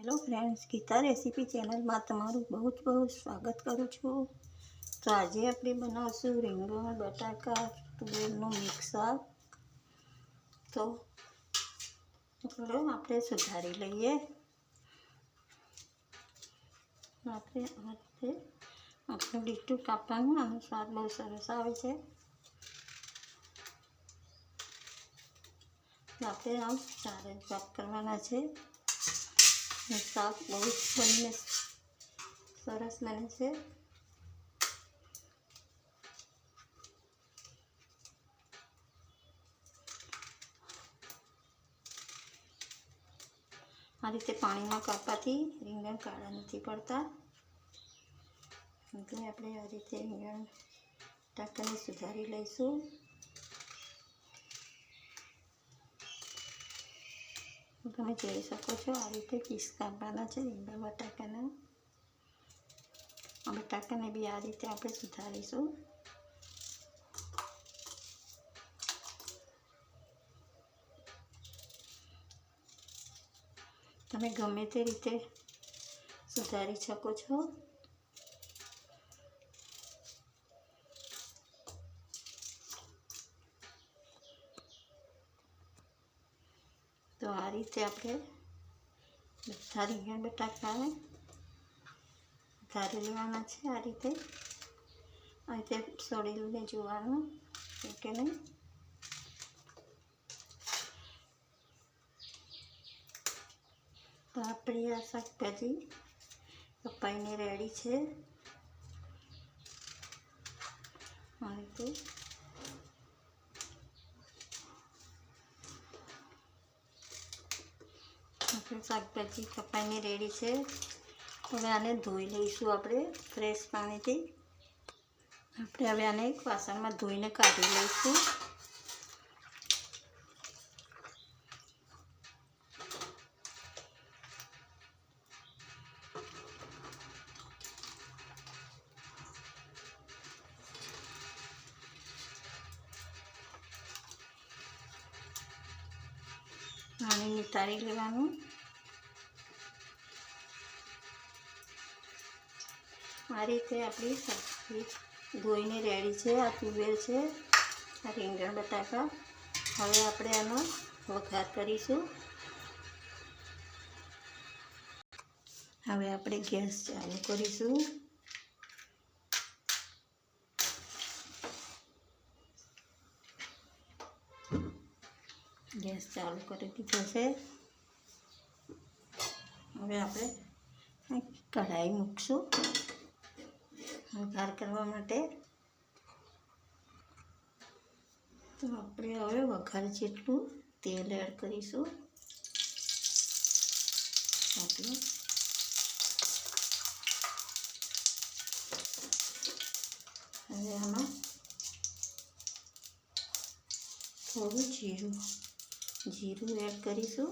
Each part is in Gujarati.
હેલો ફ્રેન્ડ્સ, ગીતા રેસીપી ચેનલમાં તમારું બહુ જ બહુ સ્વાગત કરું છું. તો આજે આપણે બનાવશું રીંગણ બટાકા તુવેરનું મિક્સ શાક. તો ચલો આપણે સુધારી લઈએ. આપણે આ રીતે આપણું ડીટું કાપવાનું આનો સ્વાદ બહુ સરસ આવે છે. આપણે આમ ચારે કાપ કરવાના છે. શાક બહુ જ બનીને સરસ બને છે આ રીતે પાણીમાં કાપવાથી રીંગણ કાળા નથી પડતા એટલે આપણે આ રીતે રીંગણ ટાંકાને સુધારી લઈશું તમે જોઈ શકો છો આ રીતે પીસ કાપવાના છે રીંગણ બટાકાના. બટાકાને બી આ રીતે આપણે સુધારીશું. તમે ગમે તે રીતે સુધારી શકો છો તો આ રીતે આપણે બધા રીંગણ બટાકાને ધારી લેવાના છે આ રીતે. આ રીતે સળીને જોવાનું કે નહીં. તો આપણી આ શાકભાજી કપાઈને રેડી છે. આ રીતે શાકભાજી કપાઈને રેડી છે. હવે આને ધોઈ લઈશું આપણે ફ્રેશ પાણીથી. આપણે હવે આને એક વાસણમાં ધોઈને કાઢી લઈશું. પાણી નિતારી લેવાનું. આ રીતે આપણી સબ્જી ધોઈને રેડી છે, આ તુવેર છે, આ રીંગણ બટાકા. હવે આપણે આનો વઘાર કરીશું. હવે આપણે ગેસ ચાલુ કરીશું. ગેસ ચાલુ કરી દીધો છે. હવે આપણે કઢાઈ મૂકશું. વઘાર કરવા માટે. તો આપણે હવે વઘાર જેટલું તેલ એડ કરીશું. આપણે. હવે આમાં થોડું જીરું જીરું એડ કરીશું.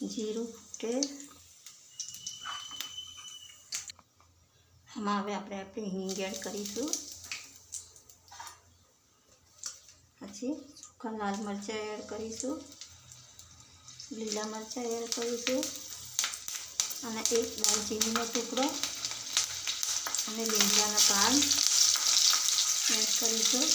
જીરું કે આમાં હવે આપણે આપણી હિંગ એડ કરીશું. પછી સૂકા લાલ મરચાં એડ કરીશું. લીલા મરચાં એડ કરીશું. અને એક દાલચીનીનો ટુકડો અને લીમડાના પાન એડ કરીશું.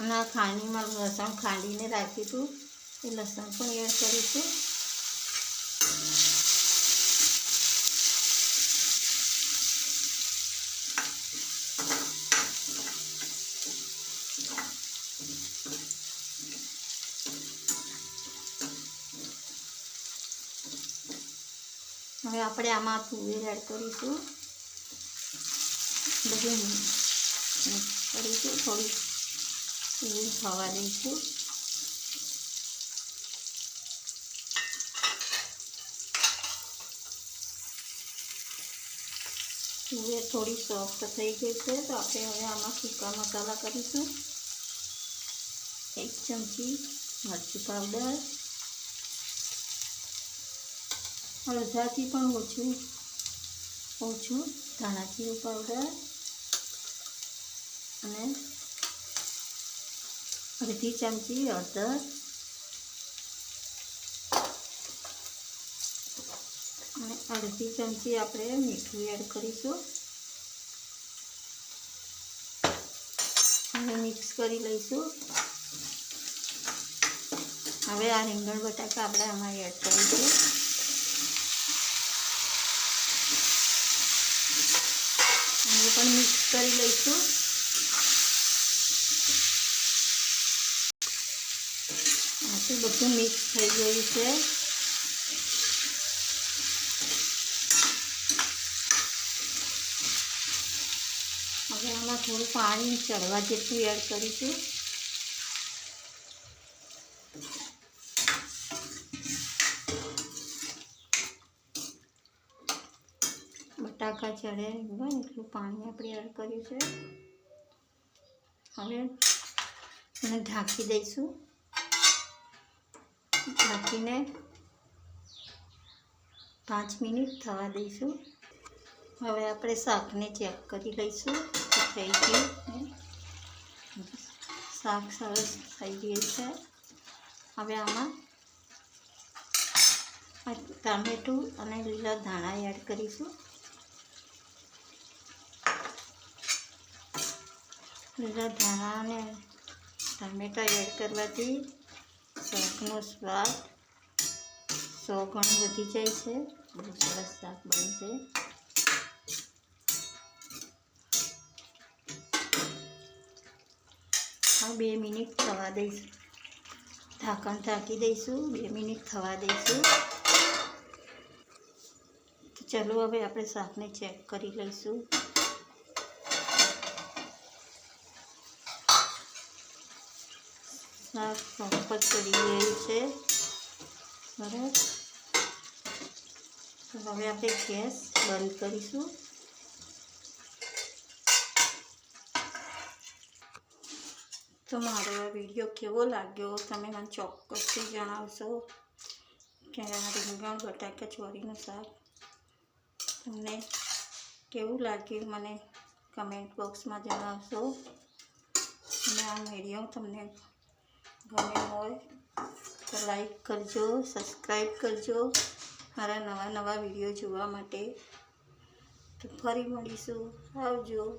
અને આ ખાંડીમાં લસણ ખાંડીને રાખ્યું હતું. એ લસણ પણ એડ કરીશું. હવે આપણે આમાં તુવેર એડ કરીશું. બધું કરીશું થોડી તુવેર થવા દઈશું તુવેર થોડી સોફ્ટ થઈ ગઈ છે તો આપણે હવે આમાં સૂકા મસાલા કરીશું એક ચમચી મરચું પાવડર અડધાથી પણ ઓછું ઓછું ધાણા જીરું પાવડર અને અડધી ચમચી હળદર અને અડધી ચમચી આપણે મીઠું એડ કરીશું અને મિક્સ કરી લઈશું હવે આ રીંગણ બટાકા આપણે આમાં એડ કરીશું અને પણ મિક્સ કરી લઈશું આ બધું મિક્સ થઈ ગયું છે. હવે આમાં થોડું પાણી ચડવા જેટલું એડ કરીશું. બટાકા ચડે એકદમ એટલું પાણી આપણે એડ કર્યું છે. હવે એને ઢાંકી દઈશું. ઢાંકીને પાંચ મિનિટ થવા દઈશું. હવે આપણે શાકને ચેક કરી લઈશું થઈ ગયું શાક સરસ થઈ ગયું છે. હવે આમાં ટામેટું અને લીલા ધાણા એડ કરીશું. લીલા ધાણા અને ટામેટા એડ કરવાથી શાકનો સ્વાદ સો ગણો વધી જાય છે. બહુ સરસ શાક બને છે. હા, બે મિનિટ થવા દઈશું. ઢાંકણ ઢાંકી દઈશું. બે મિનિટ થવા દઈશું. ચલો, હવે આપણે શાકને ચેક કરી લઈશું. પ્રોપર ચડી ગયું છે. બરાબર? હવે આપણે ગેસ બંધ કરીશું. તો મારો આ વીડિયો કેવો લાગ્યો તમે મને ચોક્કસથી જણાવશો. કે રીંગણ, બટાકા ચોરીનું શાક. તમને કેવું લાગ્યું મને કમેન્ટ બોક્સમાં જણાવશો. અને આ વીડિયો તમને ગમે હોય તો લાઈક કરજો સબસ્ક્રાઈબ કરજો મારા નવા નવા વીડિયો જોવા માટે. તો ફરી મળીશું. આવજો.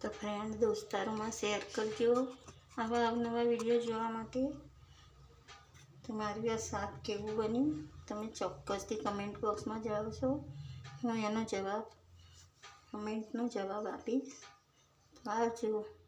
તો ફ્રેન્ડ દોસ્તારોમાં શેર કરજો આવા અવનવા વીડિયો જોવા માટે. તો મારું આ શાક કેવું બન્યું? તમે ચોક્કસથી કમેન્ટ બોક્સમાં જણાવશો હું એનો જવાબ કમેન્ટનો જવાબ આપીશ. આવજો.